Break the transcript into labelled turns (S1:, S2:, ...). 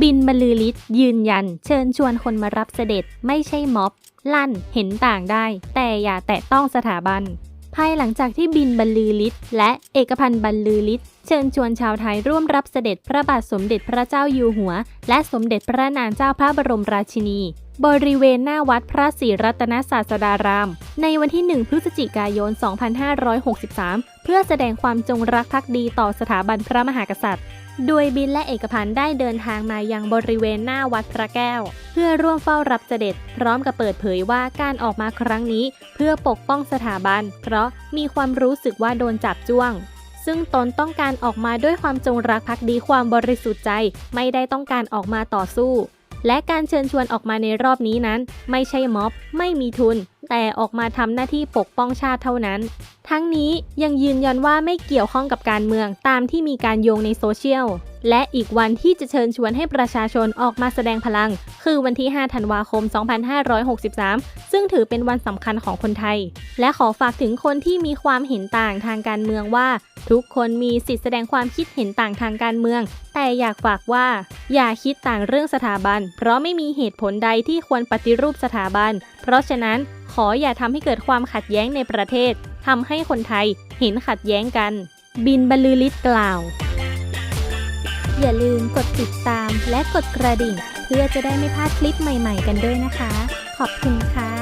S1: บินบรรลือฤทธิ์ยืนยัน เชิญชวนคนมารับเสด็จไม่ใช่ม็อบ ลั่นเห็นต่างได้ แต่อย่าแตะต้องสถาบัน ภายหลังจากที่บินบรรลือฤทธิ์และเอกพันธ์บรรลือฤทธิ์เชิญชวนชาวไทยร่วมรับเสด็จพระบาทสมเด็จพระเจ้าอยู่หัว และสมเด็จพระนางเจ้าพระบรมราชินี บริเวณหน้าวัดพระศรีรัตนศาสดาราม ในวันที่ 1 พฤศจิกายน 2563 เพื่อแสดงความจงรักภักดีต่อสถาบันพระมหากษัตริย์ โดยบินและเอกพันธ์ได้เดินทางมายังบริเวณหน้าวัดพระแก้ว เพื่อร่วมเฝ้ารับเสด็จ พร้อมกับเปิดเผยว่าการออกมาครั้งนี้ เพื่อปกป้องสถาบัน เพราะมีความรู้สึกว่าโดนจับจ้วง ซึ่งตนต้องการออกมาด้วยความจงรักภักดีความบริสุทธิ์ใจ ไม่ได้ต้องการออกมาต่อสู้ และการเชิญชวนออกมาในรอบนี้นั้น ไม่ใช่ม็อบ ไม่มีทุน แต่ออกมาทำหน้าที่ปกป้องชาติเท่านั้น ทั้งนี้ยังยืนยันว่าไม่เกี่ยวข้องกับการเมืองตามที่มีการโยงในโซเชียล และอีกวันที่จะเชิญชวนให้ประชาชนออกมาแสดงพลัง คือวันที่ 5 ธันวาคม 2563 ซึ่งถือเป็นวันสำคัญของคนไทย และขอฝากถึงคนที่มีความเห็นต่างทางการเมืองว่า ทุกคนมีสิทธิแสดงความคิดเห็นต่างทางการเมือง แต่อยากฝากว่า อย่าคิดต่างเรื่องสถาบัน เพราะไม่มีเหตุผลใดที่ควรปฏิรูปสถาบัน เพราะฉะนั้น ขออย่าทำให้เกิดความขัดแย้งในประเทศทำให้คนไทยเห็นขัดแย้งกัน บินบรรลือฤทธิ์กล่าว อย่าลืมกดติดตามและกดกระดิ่ง เพื่อจะได้ไม่พลาดคลิปใหม่ๆ กันด้วยนะคะ ขอบคุณค่ะ